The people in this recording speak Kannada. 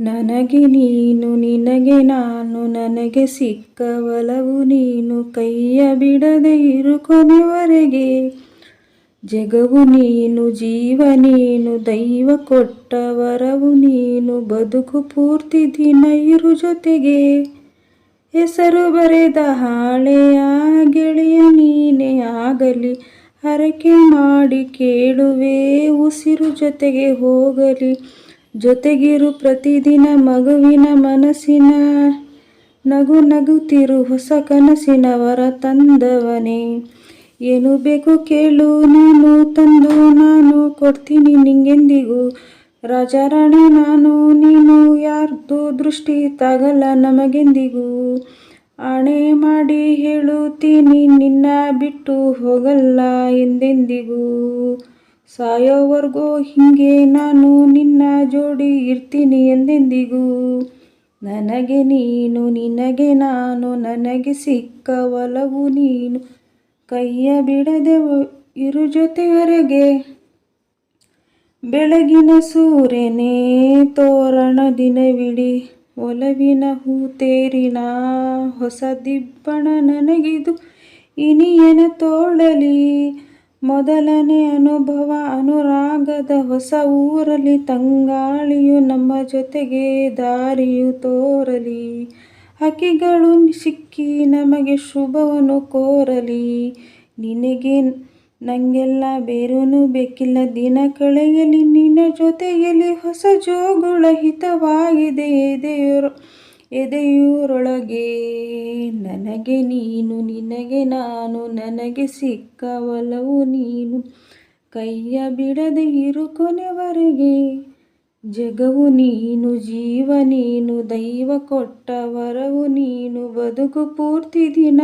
ನನಗೆ ನೀನು, ನಿನಗೆ ನಾನು, ನನಗೆ ಸಿಕ್ಕ ಒಲವು ನೀನು, ಕೈಯ ಬಿಡದೆ ಇರು ಕೊನೆವರೆಗೆ. ಜಗವು ನೀನು, ಜೀವ ನೀನು, ದೈವ ಕೊಟ್ಟ ವರವು ನೀನು, ಬದುಕು ಪೂರ್ತಿ ದಿನ ಇರು ಜೊತೆಗೆ. ಹೆಸರು ಬರೆದ ಹಾಳೆಯ ಗೆಳೆಯ ನೀನೇ, ಆಗಲಿ ಹರಕೆ ಮಾಡಿ ಕೇಳುವೆ, ಉಸಿರು ಜೊತೆಗೆ ಹೋಗಲಿ. ಜೊತೆಗಿರು ಪ್ರತಿದಿನ ಮಗುವಿನ ಮನಸ್ಸಿನ ನಗು ನಗುತ್ತಿರು ಹೊಸ ಕನಸಿನವರ ತಂದವನೇ. ಏನು ಬೇಕು ಕೇಳು, ನೀನು ತಂದು ನಾನು ಕೊಡ್ತೀನಿ ನಿಂಗೆಂದಿಗೂ. ರಾಜಾರಾಣಿ ನಾನು, ನೀನು ಯಾರ್ದು ದೃಷ್ಟಿ ತಾಗಲ್ಲ ನಮಗೆಂದಿಗೂ. ಆಣೆ ಮಾಡಿ ಹೇಳುತ್ತೀನಿ, ನಿನ್ನ ಬಿಟ್ಟು ಹೋಗಲ್ಲ ಎಂದೆಂದಿಗೂ. ಸಾಯೋವರೆಗೂ ಹಿಂಗೆ ನಾನು ನಿನ್ನ ಜೋಡಿ ಇರ್ತೀನಿ ಎಂದೆಂದಿಗೂ? ನನಗೆ ನೀನು, ನಿನಗೆ ನಾನು, ನನಗೆ ಸಿಕ್ಕ ಒಲವು ನೀನು. ಕೈಯ ಬಿಡದೆ ಇರು ಜೊತೆವರೆಗೆ. ಬೆಳಗಿನ ಸೂರ್ಯನೇ ತೋರಣ ದಿನವಿಡಿ. ಒಲವಿನ ಹೂತೇರಿನ ಹೊಸ ದಿಬ್ಬಣ ನನಗಿದು. ಇನಿಯನ ತೋಳಲಿ ಮೊದಲನೇ ಅನುಭವ ಅನುರಾಗದ ಹೊಸ ಊರಲ್ಲಿ ತಂಗಾಳಿಯು ನಮ್ಮ ಜೊತೆಗೆ ದಾರಿಯು ತೋರಲಿ. ಹಕ್ಕಿಗಳು ಸಿಕ್ಕಿ ನಮಗೆ ಶುಭವನ್ನು ಕೋರಲಿ. ನಿನಗೆ ನಂಗೆಲ್ಲ ಬೇರೂನು ಬೇಕಿಲ್ಲ. ದಿನ ಕಳೆಯಲಿ ನಿನ್ನ ಜೊತೆಯಲ್ಲಿ ಹೊಸ ಜೋಗುಳ ಹಿತವಾಗಿದೆ ಎದೆಯುರ ಎದೆಯೂರೊಳಗೆ, ನನಗೆ ನೀನು, ನಿನಗೆ ನಾನು, ನನಗೆ ಸಿಕ್ಕ ಒಲವು ನೀನು. ಕೈಯ ಬಿಡದೆ ಇರು ಕೊನೆವರೆಗೆ, ಜಗವು ನೀನು, ಜೀವ ನೀನು, ದೈವ ಕೊಟ್ಟ ವರವು ನೀನು. ಬದುಕು ಪೂರ್ತಿ ದಿನ